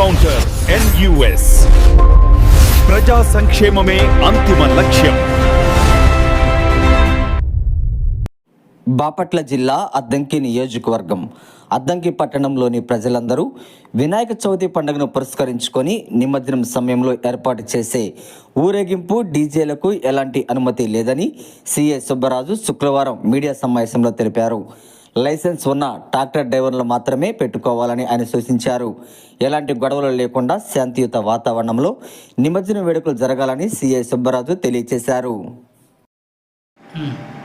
Encounter NUS ప్రజా సంక్షేమమే అంతిమ లక్ష్యం. బాపట్ల జిల్లా అద్దంకి నియోజకవర్గం. అద్దంకి పట్టణంలోని ప్రజలందరూ వినాయక చవితి పండుగను పురస్కరించుకొని నిమజ్జనం సమయంలో ఏర్పాటు చేసే ఊరేగింపు డీజేలకు ఎలాంటి అనుమతి లేదని సిఐ సుబ్బరాజు శుక్రవారం మీడియా సమావేశంలో తెలిపారు. లైసెన్స్ ఉన్న ట్రాక్టర్ డ్రైవర్లు మాత్రమే పెట్టుకోవాలని ఆయన సూచించారు. ఎలాంటి గొడవలు లేకుండా శాంతియుత వాతావరణంలో నిమజ్జన వేడుకలు జరగాలని సిఐ సుబ్బరాజు తెలియజేశారు.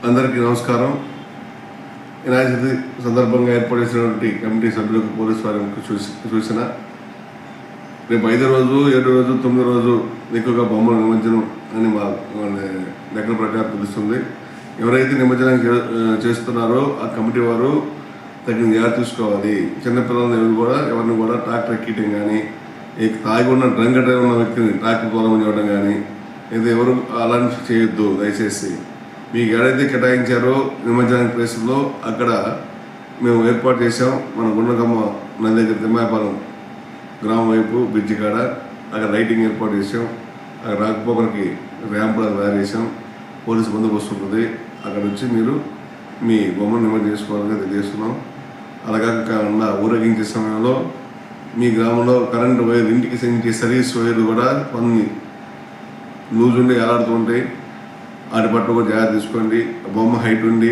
అందరికీ నమస్కారం. వినాయక చవితి సందర్భంగా ఏర్పాటు చేసినటువంటి కమిటీ సభ్యులకు పోలీసు వారికి చూసి సూచన. రేపు ఐదో రోజు ఏడో రోజు తొమ్మిదో రోజు ఎక్కువగా బొమ్మలు నిమజ్జనం అని మా లెక్కల ప్రకారం తెలుస్తుంది. ఎవరైతే నిమజ్జనం చే- చేస్తున్నారో ఆ కమిటీ వారు తగిన జాగ్రత్త తీసుకోవాలి. చిన్నపిల్లలను ఎవరు కూడా ఎవరిని కూడా ట్రాక్టర్ ఎక్కియటం కానీ తాగి ఉన్న డ్రంక్ డ్రైవ్ ఉన్న వ్యక్తిని ట్రాక్టర్ దూరం ఇవ్వడం కానీ లేదా ఎవరు అలాంటి చేయొద్దు దయచేసి. మీకు ఎక్కడైతే కేటాయించారో నిమజ్జనం ప్లేసుల్లో అక్కడ మేము ఏర్పాటు చేసాం మన గుండగమ్మ నది దగ్గర తిమ్మాయపాలెం గ్రామం వైపు బ్రిడ్జి కాడ అక్కడ లైటింగ్ ఏర్పాటు చేసాం అక్కడ రాకపోకలకి ర్యాంపులు తయారు చేసాం పోలీసు బందోబస్తు ఉంటుంది. అక్కడ వచ్చి మీరు మీ బొమ్మను నిమజ్జనం చేసుకోవాలని తెలియజేస్తున్నాం. అలాగే కాకుండా ఊరేగించే సమయంలో మీ గ్రామంలో కరెంటు వైర్ ఇంటికి సంబంధించి సర్వీస్ వైర్లు కూడా కొన్ని లూజ్ ఉండి ఎలాడుతుంటాయి వాటి పట్ల కూడా జాగ్రత్త తీసుకోండి. బొమ్మ హైట్ ఉండి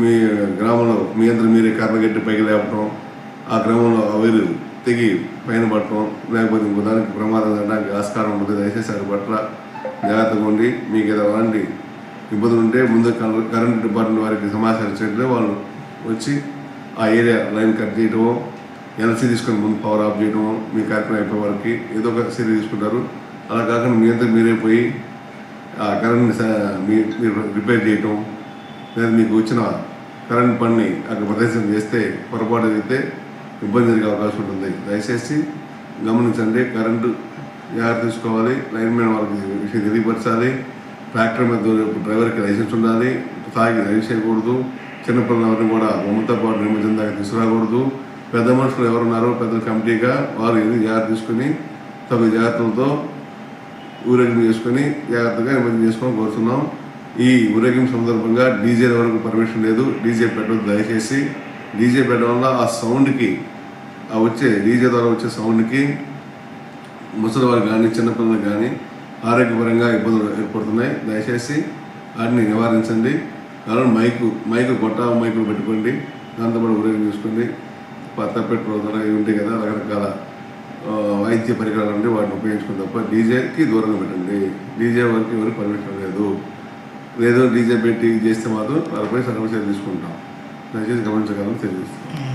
మీ గ్రామంలో మీ అందరూ మీరే కర్ర గట్టి పైకి లేపటం ఆ క్రమంలో ఆ వైరు తెగి పైన పట్టడం లేకపోతే ఇంకో దానికి ప్రమాదం జరగడానికి ఆస్కారం ఉంటుంది దయచేసి వాటి పట్ల జాగ్రత్తగా ఉండి మీకు ఏదో అలాంటి ఇబ్బందులు ఉంటే ముందు కరెంట్ డిపార్ట్మెంట్ వారికి సమాచారం చేస్తే వాళ్ళు వచ్చి ఆ ఏరియా లైన్ కట్ చేయడము ఎల్సీ తీసుకొని ముందు పవర్ ఆఫ్ చేయడమో మీ కార్యక్రమం అయిపోయే వారికి ఏదో ఒక చర్య తీసుకుంటారు. అలా కాకుండా మీ అంతా మీరే పోయి ఆ కరెంట్ మీరు రిపేర్ చేయటం లేదా మీకు వచ్చిన కరెంట్ పని అక్కడ ప్రదర్శన చేస్తే పొరపాటు అయితే ఇబ్బంది జరిగే అవకాశం ఉంటుంది. దయచేసి గమనించండి కరెంటు జాగ్రత్త తీసుకోవాలి లైన్ మ్యాన్ వాళ్ళకి విషయం తెలియపరచాలి. ట్రాక్టర్ మీద డ్రైవర్కి లైసెన్స్ ఉండాలి తాగి డ్రైవ్ చేయకూడదు చిన్నపిల్లలు ఎవరిని కూడా బొమ్మతో పాటు నిమజ్జనం దాకా తీసుకురాకూడదు. పెద్ద మనుషులు ఎవరున్నారో పెద్ద కమిటీగా వారు ఇది జాగ్రత్త తీసుకుని తగు జాగ్రత్తలతో ఊరేగింపు చేసుకొని జాగ్రత్తగా నిమజ్జనం చేసుకొని కోరుతున్నాం. ఈ ఊరేగింపు సందర్భంగా డీజే వరకు పర్మిషన్ లేదు డీజే పెట్టవద్దు దయచేసి. డీజే పెట్టడం వల్ల ఆ సౌండ్కి ఆ వచ్చే డీజే ద్వారా వచ్చే సౌండ్కి ముసలి వారు కానీ చిన్నపిల్లలు కానీ ఆరోగ్యపరంగా ఇబ్బందులు ఏర్పడుతున్నాయి. దయచేసి వాటిని నివారించండి. కారణం మైకు మైకు గొట్ట మైకులు పెట్టుకోండి. దాంతోపాటు ఊరేగింపు చేసుకోండి. తప్పెట్టు రోజున ఇవి ఉంటాయి కదా రకరకాల వైద్య పరికరాలు ఉంటే వాటిని ఉపయోగించుకుని తప్ప డీజేకి దూరంగా పెట్టండి. డీజే వరకు ఎవరు పర్మిషన్ లేదు. లేదు డీజే పెట్టి చేస్తే మాత్రం వాళ్ళపై సర్వీస్ తీసుకుంటాం. దయచేసి గమనించగలని తెలియజేస్తాం